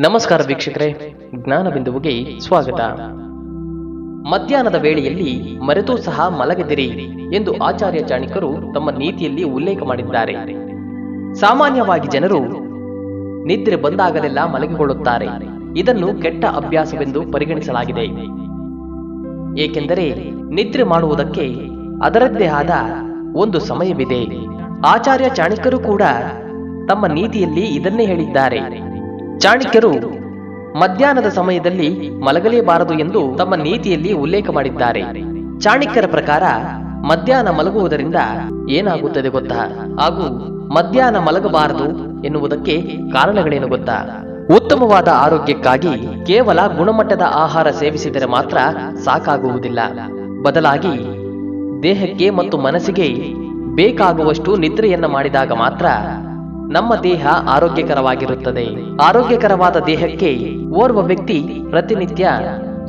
ನಮಸ್ಕಾರ ವೀಕ್ಷಕರೇ, ಜ್ಞಾನಬಿಂದುವಿಗೆ ಸ್ವಾಗತ. ಮಧ್ಯಾಹ್ನದ ವೇಳೆಯಲ್ಲಿ ಮರೆತೂ ಸಹ ಮಲಗದಿರಿ ಎಂದು ಆಚಾರ್ಯ ಚಾಣಿಕರು ತಮ್ಮ ನೀತಿಯಲ್ಲಿ ಉಲ್ಲೇಖ ಮಾಡಿದ್ದಾರೆ. ಸಾಮಾನ್ಯವಾಗಿ ಜನರು ನಿದ್ರೆ ಬಂದಾಗಲೆಲ್ಲ ಮಲಗಿಕೊಳ್ಳುತ್ತಾರೆ. ಇದನ್ನು ಕೆಟ್ಟ ಅಭ್ಯಾಸವೆಂದು ಪರಿಗಣಿಸಲಾಗಿದೆ. ಏಕೆಂದರೆ ನಿದ್ರೆ ಮಾಡುವುದಕ್ಕೆ ಅದರದ್ದೇ ಆದ ಒಂದು ಸಮಯವಿದೆ. ಆಚಾರ್ಯ ಚಾಣಿಕರು ಕೂಡ ತಮ್ಮ ನೀತಿಯಲ್ಲಿ ಇದನ್ನೇ ಹೇಳಿದ್ದಾರೆ. ಚಾಣಕ್ಯರು ಮಧ್ಯಾಹ್ನದ ಸಮಯದಲ್ಲಿ ಮಲಗಲೇಬಾರದು ಎಂದು ತಮ್ಮ ನೀತಿಯಲ್ಲಿ ಉಲ್ಲೇಖ ಮಾಡಿದ್ದಾರೆ. ಚಾಣಕ್ಯರ ಪ್ರಕಾರ ಮಧ್ಯಾಹ್ನ ಮಲಗುವುದರಿಂದ ಏನಾಗುತ್ತದೆ ಗೊತ್ತಾ? ಹಾಗೂ ಮಧ್ಯಾಹ್ನ ಮಲಗಬಾರದು ಎನ್ನುವುದಕ್ಕೆ ಕಾರಣಗಳೇನು ಗೊತ್ತಾ? ಉತ್ತಮವಾದ ಆರೋಗ್ಯಕ್ಕಾಗಿ ಕೇವಲ ಗುಣಮಟ್ಟದ ಆಹಾರ ಸೇವಿಸಿದರೆ ಮಾತ್ರ ಸಾಕಾಗುವುದಿಲ್ಲ. ಬದಲಾಗಿ ದೇಹಕ್ಕೆ ಮತ್ತು ಮನಸ್ಸಿಗೆ ಬೇಕಾಗುವಷ್ಟು ನಿದ್ರೆಯನ್ನ ಮಾಡಿದಾಗ ಮಾತ್ರ ನಮ್ಮ ದೇಹ ಆರೋಗ್ಯಕರವಾಗಿರುತ್ತದೆ. ಆರೋಗ್ಯಕರವಾದ ದೇಹಕ್ಕೆ ಓರ್ವ ವ್ಯಕ್ತಿ ಪ್ರತಿನಿತ್ಯ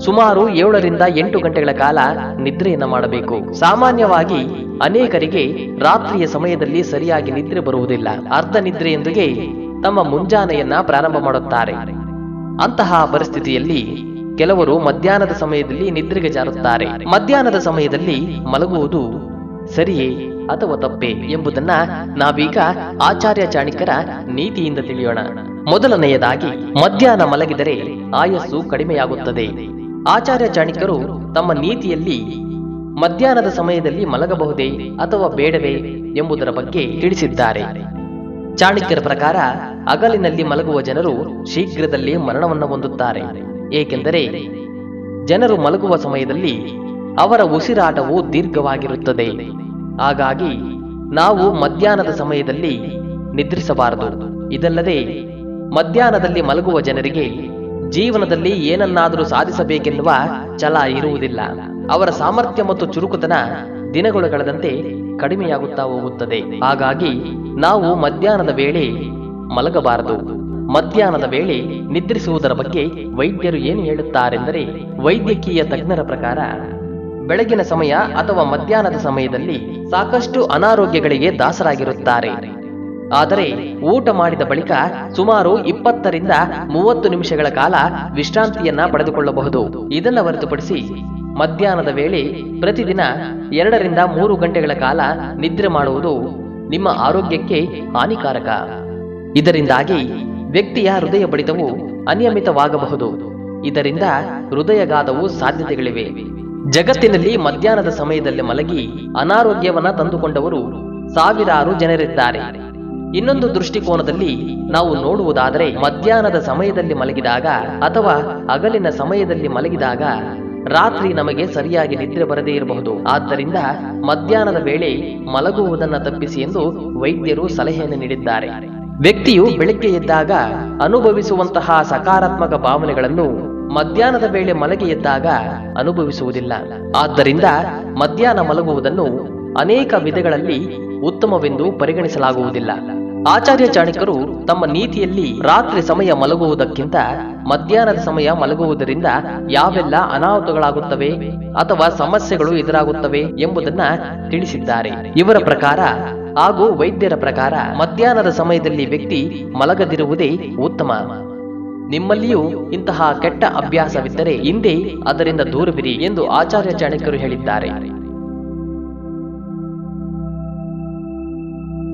ಸುಮಾರು ಏಳರಿಂದ ಎಂಟು ಗಂಟೆಗಳ ಕಾಲ ನಿದ್ರೆಯನ್ನ ಮಾಡಬೇಕು. ಸಾಮಾನ್ಯವಾಗಿ ಅನೇಕರಿಗೆ ರಾತ್ರಿಯ ಸಮಯದಲ್ಲಿ ಸರಿಯಾಗಿ ನಿದ್ರೆ ಬರುವುದಿಲ್ಲ. ಅರ್ಧ ನಿದ್ರೆಯೊಂದಿಗೆ ತಮ್ಮ ಮುಂಜಾನೆಯನ್ನ ಪ್ರಾರಂಭ ಮಾಡುತ್ತಾರೆ. ಅಂತಹ ಪರಿಸ್ಥಿತಿಯಲ್ಲಿ ಕೆಲವರು ಮಧ್ಯಾಹ್ನದ ಸಮಯದಲ್ಲಿ ನಿದ್ರೆಗೆ ಜಾರುತ್ತಾರೆ. ಮಧ್ಯಾಹ್ನದ ಸಮಯದಲ್ಲಿ ಮಲಗುವುದು ಸರಿಯೇ ಅಥವಾ ತಪ್ಪೇ ಎಂಬುದನ್ನ ನಾವೀಗ ಆಚಾರ್ಯ ಚಾಣಿಕರ ನೀತಿಯಿಂದ ತಿಳಿಯೋಣ. ಮೊದಲನೆಯದಾಗಿ, ಮಧ್ಯಾಹ್ನ ಮಲಗಿದರೆ ಆಯಸ್ಸು ಕಡಿಮೆಯಾಗುತ್ತದೆ. ಆಚಾರ್ಯ ಚಾಣಿಕರು ತಮ್ಮ ನೀತಿಯಲ್ಲಿ ಮಧ್ಯಾಹ್ನದ ಸಮಯದಲ್ಲಿ ಮಲಗಬಹುದೇ ಅಥವಾ ಬೇಡವೇ ಎಂಬುದರ ಬಗ್ಗೆ ತಿಳಿಸಿದ್ದಾರೆ. ಚಾಣಕ್ಯರ ಪ್ರಕಾರ ಅಗಲಿನಲ್ಲಿ ಮಲಗುವ ಜನರು ಶೀಘ್ರದಲ್ಲೇ ಮರಣವನ್ನು ಹೊಂದುತ್ತಾರೆ. ಏಕೆಂದರೆ ಜನರು ಮಲಗುವ ಸಮಯದಲ್ಲಿ ಅವರ ಉಸಿರಾಟವು ದೀರ್ಘವಾಗಿರುತ್ತದೆ. ಹಾಗಾಗಿ ನಾವು ಮಧ್ಯಾಹ್ನದ ಸಮಯದಲ್ಲಿ ನಿದ್ರಿಸಬಾರದು. ಇದಲ್ಲದೆ ಮಧ್ಯಾಹ್ನದಲ್ಲಿ ಮಲಗುವ ಜನರಿಗೆ ಜೀವನದಲ್ಲಿ ಏನನ್ನಾದರೂ ಸಾಧಿಸಬೇಕೆನ್ನುವ ಛಲ ಇರುವುದಿಲ್ಲ. ಅವರ ಸಾಮರ್ಥ್ಯ ಮತ್ತು ಚುರುಕುತನ ದಿನಗಳು ಕಳೆದಂತೆ ಕಡಿಮೆಯಾಗುತ್ತಾ ಹೋಗುತ್ತದೆ. ಹಾಗಾಗಿ ನಾವು ಮಧ್ಯಾಹ್ನದ ವೇಳೆ ಮಲಗಬಾರದು. ಮಧ್ಯಾಹ್ನದ ವೇಳೆ ನಿದ್ರಿಸುವುದರ ಬಗ್ಗೆ ವೈದ್ಯರು ಏನು ಹೇಳುತ್ತಾರೆಂದರೆ ವೈದ್ಯಕೀಯ ತಜ್ಞರ ಪ್ರಕಾರ ಬೆಳಗಿನ ಸಮಯ ಅಥವಾ ಮಧ್ಯಾಹ್ನದ ಸಮಯದಲ್ಲಿ ಸಾಕಷ್ಟು ಅನಾರೋಗ್ಯಗಳಿಗೆ ದಾಸರಾಗಿರುತ್ತಾರೆ. ಆದರೆ ಊಟ ಮಾಡಿದ ಬಳಿಕ ಸುಮಾರು ಇಪ್ಪತ್ತರಿಂದ ಮೂವತ್ತು ನಿಮಿಷಗಳ ಕಾಲ ವಿಶ್ರಾಂತಿಯನ್ನ ಪಡೆದುಕೊಳ್ಳಬಹುದು. ಇದನ್ನ ಹೊರತುಪಡಿಸಿ ಮಧ್ಯಾಹ್ನದ ವೇಳೆ ಪ್ರತಿದಿನ ಎರಡರಿಂದ ಮೂರು ಗಂಟೆಗಳ ಕಾಲ ನಿದ್ರೆ ಮಾಡುವುದು ನಿಮ್ಮ ಆರೋಗ್ಯಕ್ಕೆ ಹಾನಿಕಾರಕ. ಇದರಿಂದಾಗಿ ವ್ಯಕ್ತಿಯ ಹೃದಯ ಬಡಿತವು ಅನಿಯಮಿತವಾಗಬಹುದು. ಇದರಿಂದ ಹೃದಯಘಾತವು ಸಾಧ್ಯತೆಗಳಿವೆ. ಜಗತ್ತಿನಲ್ಲಿ ಮಧ್ಯಾಹ್ನದ ಸಮಯದಲ್ಲಿ ಮಲಗಿ ಅನಾರೋಗ್ಯವನ್ನ ತಂದುಕೊಂಡವರು ಸಾವಿರಾರು ಜನರಿದ್ದಾರೆ. ಇನ್ನೊಂದು ದೃಷ್ಟಿಕೋನದಲ್ಲಿ ನಾವು ನೋಡುವುದಾದರೆ ಮಧ್ಯಾಹ್ನದ ಸಮಯದಲ್ಲಿ ಮಲಗಿದಾಗ ಅಥವಾ ಹಗಲಿನ ಸಮಯದಲ್ಲಿ ಮಲಗಿದಾಗ ರಾತ್ರಿ ನಮಗೆ ಸರಿಯಾಗಿ ನಿದ್ರೆ ಬರದೇ ಇರಬಹುದು. ಆದ್ದರಿಂದ ಮಧ್ಯಾಹ್ನದ ವೇಳೆ ಮಲಗುವುದನ್ನ ತಪ್ಪಿಸಿ ಎಂದು ವೈದ್ಯರು ಸಲಹೆಯನ್ನು ನೀಡಿದ್ದಾರೆ. ವ್ಯಕ್ತಿಯು ಬೆಳಗ್ಗೆ ಎದ್ದಾಗ ಅನುಭವಿಸುವಂತಹ ಸಕಾರಾತ್ಮಕ ಭಾವನೆಗಳನ್ನು ಮಧ್ಯಾಹ್ನದ ವೇಳೆ ಮಲಗಿ ಎದ್ದಾಗ ಅನುಭವಿಸುವುದಿಲ್ಲ. ಆದ್ದರಿಂದ ಮಧ್ಯಾಹ್ನ ಮಲಗುವುದನ್ನು ಅನೇಕ ವಿಧಗಳಲ್ಲಿ ಉತ್ತಮವೆಂದು ಪರಿಗಣಿಸಲಾಗುವುದಿಲ್ಲ. ಆಚಾರ್ಯ ಚಾಣಕ್ಯರು ತಮ್ಮ ನೀತಿಯಲ್ಲಿ ರಾತ್ರಿ ಸಮಯ ಮಲಗುವುದಕ್ಕಿಂತ ಮಧ್ಯಾಹ್ನದ ಸಮಯ ಮಲಗುವುದರಿಂದ ಯಾವೆಲ್ಲ ಅನಾಹುತಗಳಾಗುತ್ತವೆ ಅಥವಾ ಸಮಸ್ಯೆಗಳು ಎದುರಾಗುತ್ತವೆ ಎಂಬುದನ್ನ ತಿಳಿಸಿದ್ದಾರೆ. ಇವರ ಪ್ರಕಾರ ಹಾಗೂ ವೈದ್ಯರ ಪ್ರಕಾರ ಮಧ್ಯಾಹ್ನದ ಸಮಯದಲ್ಲಿ ವ್ಯಕ್ತಿ ಮಲಗದಿರುವುದೇ ಉತ್ತಮ. ನಿಮ್ಮಲ್ಲಿಯೂ ಇಂತಹ ಕೆಟ್ಟ ಅಭ್ಯಾಸವಿದ್ದರೆ ಹಿಂದೆ ಅದರಿಂದ ದೂರವಿರಿ ಎಂದು ಆಚಾರ್ಯ ಚಾಣಕ್ಯರು ಹೇಳಿದ್ದಾರೆ.